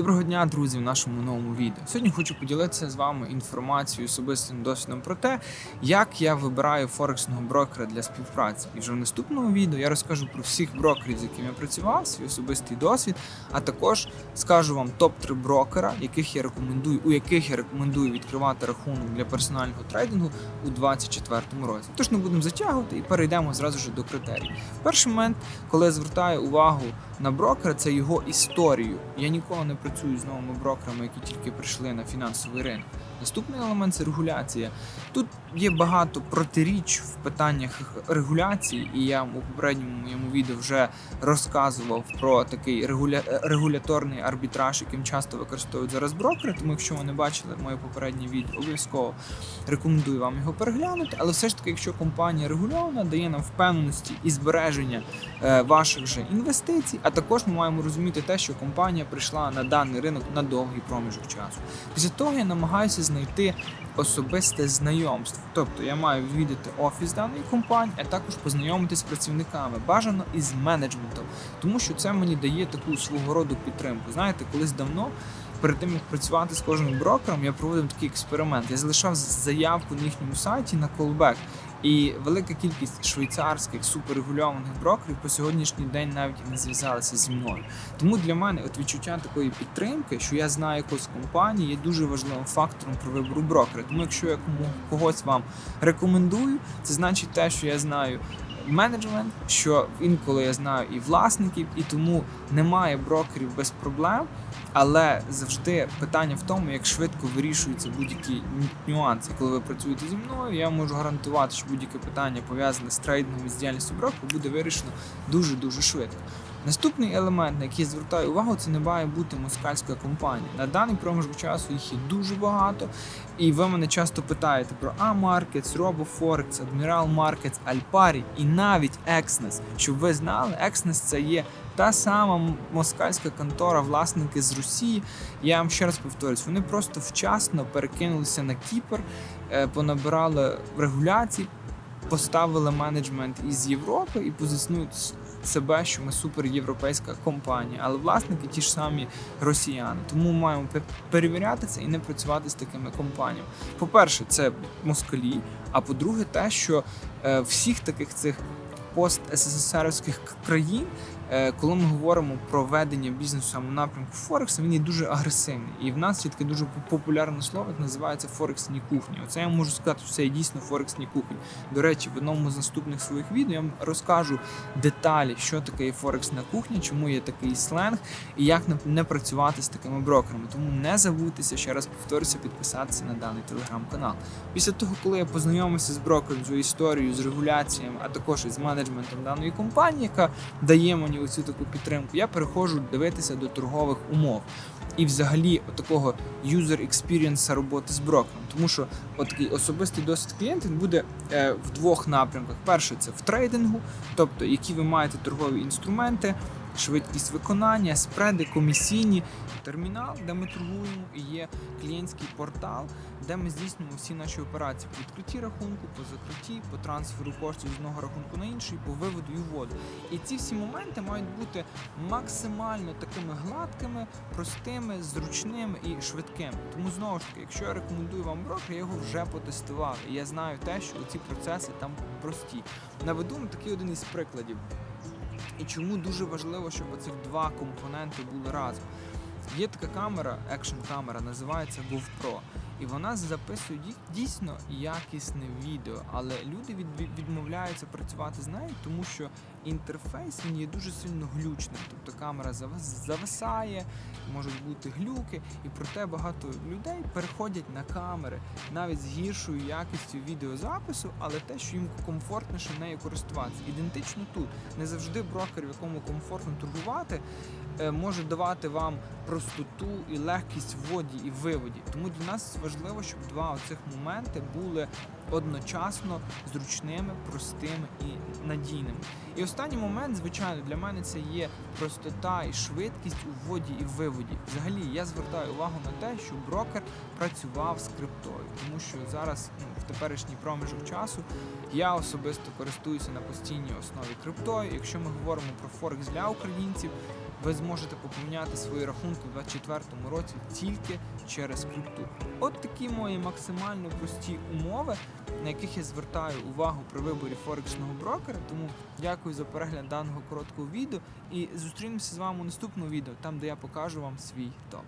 Доброго дня, друзі, в нашому новому відео. Сьогодні хочу поділитися з вами інформацією, особистим досвідом про те, як я вибираю форексного брокера для співпраці. І вже в наступному відео я розкажу про всіх брокерів, з якими я працював, свій особистий досвід, а також скажу вам топ-3 брокера, яких я рекомендую, у яких я рекомендую відкривати рахунок для персонального трейдингу у 2024 році. Тож не будемо затягувати і перейдемо зразу ж до критерій. Перший момент, коли я звертаю увагу на брокера, це його історію. Я ніколи не працюю з новими брокерами, які тільки прийшли на фінансовий ринок. Наступний елемент це регуляція. Тут є багато протиріч в питаннях регуляції, і я у попередньому моєму відео вже розказував про такий регуля... регуляторний арбітраж, яким часто використовують зараз брокери. Тому, якщо ви не бачили моє попереднє відео, обов'язково рекомендую вам його переглянути. Але все ж таки, якщо компанія регульована, дає нам впевненості і збереження е, ваших же інвестицій, а також ми маємо розуміти те, що компанія прийшла на даний ринок на довгий проміжок часу. Після того я намагаюся знайти особисте знайомство. Тобто я маю відвідати офіс даної компанії, а також познайомитися з працівниками, бажано із менеджментом, тому що це мені дає таку свого роду підтримку. Знаєте, колись давно. Перед тим як працювати з кожним брокером, я проводив такий експеримент. Я залишав заявку на їхньому сайті на колбек. І велика кількість швейцарських суперрегульованих брокерів по сьогоднішній день навіть не зв'язалися зі мною. Тому для мене от відчуття такої підтримки, що я знаю якусь компанію, є дуже важливим фактором при вибору брокера. Тому якщо я кому когось вам рекомендую, це значить те, що я знаю. Менеджмент, що інколи я знаю і власників, і тому немає брокерів без проблем. Але завжди питання в тому, як швидко вирішуються будь-які нюанси. Коли ви працюєте зі мною, я можу гарантувати, що будь-яке питання пов'язане з трейдингом з діяльністю броку буде вирішено дуже дуже швидко. Наступний елемент, на який звертаю увагу, це не має бути москальська компанія. На даний проміжок часу їх є дуже багато, і ви мене часто питаєте про A-Markets, RoboForex, Admiral Markets, Alpari і навіть Exnes. Щоб ви знали, Exnes це є та сама москальська контора, власники з Росії. Я вам ще раз повторюсь, вони просто вчасно перекинулися на Кіпр, е, понабирали регуляцій, поставили менеджмент із Європи і позиціонують себе, що ми суперєвропейська компанія, але власники ті ж самі росіяни. Тому маємо перевіряти це і не працювати з такими компаніями. По-перше, це москалі. А по-друге, те, що е, всіх таких цих пост країн. Коли ми говоримо про ведення бізнесу саме напрямку Форексу, він є дуже агресивний. І в нас є таке дуже популярне слово, яке називається Форексні кухні. Оце я можу сказати, що це є дійсно Форексні кухні. До речі, в одному з наступних своїх відео я вам розкажу деталі, що таке є Форексна кухня, чому є такий сленг і як не працювати з такими брокерами. Тому не забудьтеся ще раз повторюся, підписатися на даний телеграм-канал. Після того, коли я познайомився з брокером, з історією, з регуляціями, а також із менеджментом даної компанії, яка дає мені оцю таку підтримку, я переходжу дивитися до торгових умов. І, взагалі, такого юзер експірієнса роботи з брокером, тому що от особистий досвід клієнта він буде е, в двох напрямках: перше це в трейдингу, тобто які ви маєте торгові інструменти, швидкість виконання, спреди, комісійні, термінал, де ми торгуємо, і є клієнтський портал, де ми здійснюємо всі наші операції по відкритті рахунку, по закритті, по трансферу коштів з одного рахунку на інший, по виводу і вводу. І ці всі моменти мають бути максимально такими гладкими, простими, зручними і швидкими. Тому знову ж таки, якщо я рекомендую вам брокер, я його вже потестував. І я знаю те, що ці процеси там прості. Наведу такий один із прикладів. І чому дуже важливо, щоб цих два компоненти були разом. Є така камера, екшн камера, називається GoPro. І вона записує дійсно якісне відео, але люди від, відмовляються працювати з нею, тому що інтерфейс він є дуже сильно глючним. Тобто камера зависає, можуть бути глюки, і проте багато людей переходять на камери навіть з гіршою якістю відеозапису, але те, що їм комфортніше нею користуватися. Ідентично тут не завжди брокер, в якому комфортно торгувати, може давати вам простоту і легкість в вводі і виводі. Тому для нас важливо, щоб два оцих моменти були одночасно зручними, простими і надійними. І останній момент, звичайно, для мене це є простота і швидкість у вводі і виводі. Взагалі, я звертаю увагу на те, що брокер працював з криптою, тому що зараз ну, в теперішній проміжок часу я особисто користуюся на постійній основі криптою. Якщо ми говоримо про Форекс для українців. ви зможете поповняти свої рахунки у 2024 році тільки через крипту. От такі мої максимально прості умови, на яких я звертаю увагу при виборі форексного брокера. Тому дякую за перегляд даного короткого відео і зустрінемося з вами у наступному відео, там де я покажу вам свій топ.